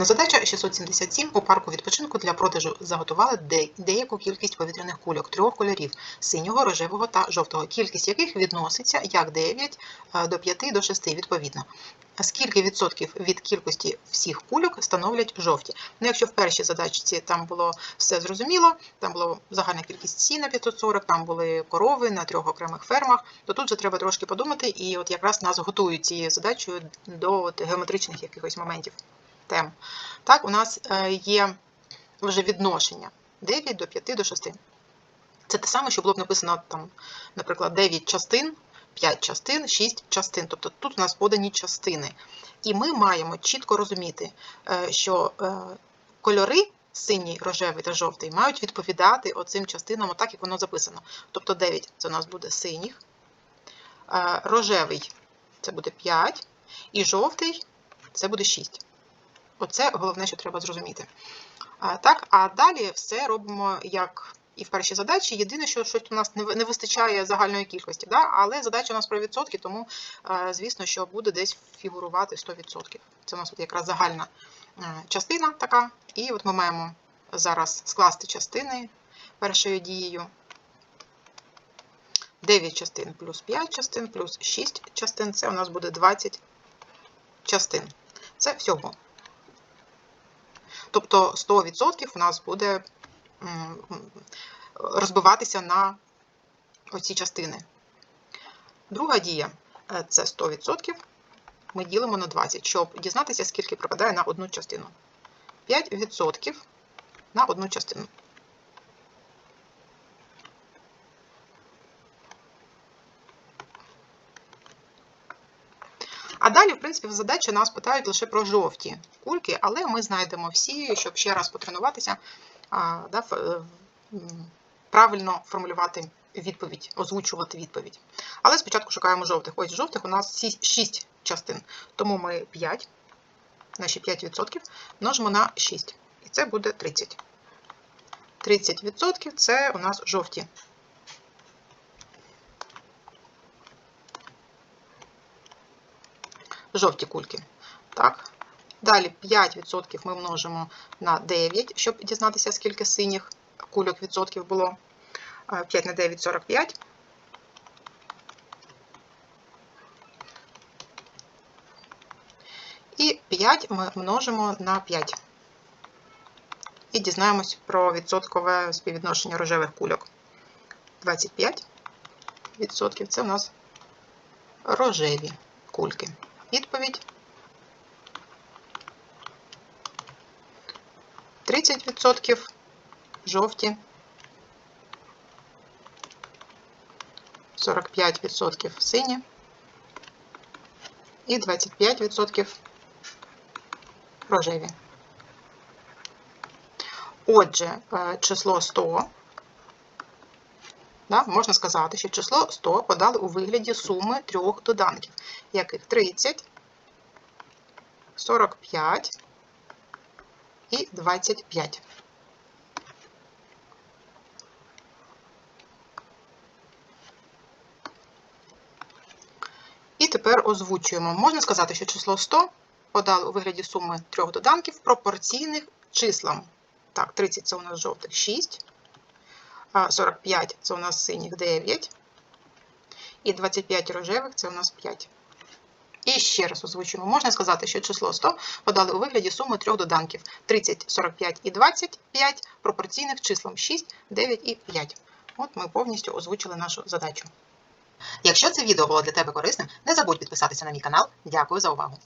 Наступна задача 677. У парку відпочинку для продажу заготували деяку кількість повітряних кульок трьох кольорів синього, рожевого та жовтого, кількість яких відноситься як 9 е, до 5 до 6 відповідно. Скільки відсотків від кількості всіх кульок становлять жовті? Ну, якщо в першій задачці там було все зрозуміло, там була загальна кількість сіна 540, там були корови на трьох окремих фермах, то тут же треба трошки подумати, і от якраз нас готують цією задачею до геометричних якихось моментів тем. Так, у нас е, є вже відношення 9 до 5 до 6. Це те саме, що було б написано, там, наприклад, 9 частин, 5 частин, 6 частин. Тобто тут у нас подані частини. І ми маємо чітко розуміти, е, що е, кольори синій, рожевий та жовтий мають відповідати оцим частинам, отак, як воно записано. Тобто 9 це у нас буде синіх, рожевий це буде 5, і жовтий це буде 6. Оце головне, що треба зрозуміти. Так, а далі все робимо як і в першій задачі. Єдине, що щось у нас не вистачає загальної кількості, да? але задача у нас про відсотки, тому, е, звісно, що буде десь фігурувати 100%. Це у нас от якраз загальна е, частина така. І от ми маємо зараз скласти частини першою дією. 9 частин плюс 5 частин плюс 6 частин це у нас буде 20 частин. Це всього. Тобто 100% у нас буде розбиватися на оці частини. Друга дія е, це 100%. Ми ділимо на 20, щоб дізнатися, скільки припадає на одну частину. 5% на одну частину. А далі, в принципі, в задачі нас питають лише про жовті кульки, але ми знайдемо всі, щоб ще раз потренуватися, да, е, правильно формулювати відповідь, озвучувати відповідь. Але спочатку шукаємо жовтих. Ось жовтих у нас 6 частин, тому ми 5, наші 5% множимо на 6. І це буде 30. 30% це у нас жовті. Жовті кульки. Так. Далі 5% ми множимо на 9, щоб дізнатися, скільки синіх кульок відсотків було. Е, 5 на 9 – 45. І 5 ми множимо на 5. І дізнаємось про відсоткове співвідношення рожевих кульок. 25 відсотків це у нас рожеві кульки. Відповідь. 30% жовті, 45% сині. І 25% рожеві. Отже, е, число 100, да, можна сказати, що число 100 подали у вигляді суми трьох доданків, яких 30, 45 і 25. І тепер озвучуємо. Можна сказати, що число 100 подали у вигляді суми трьох доданків пропорційних числам. Так, 30 це у нас жовтих 6, а 45 це у нас синіх 9, і 25 рожевих це у нас 5. І ще раз озвучуємо. Можна сказати, що число 100 подали у вигляді суми трьох доданків 30, 45 і 25 пропорційних числам 6, 9 і 5. От ми повністю озвучили нашу задачу. Якщо це відео було для тебе корисним, не забудь підписатися на мій канал. Дякую за увагу!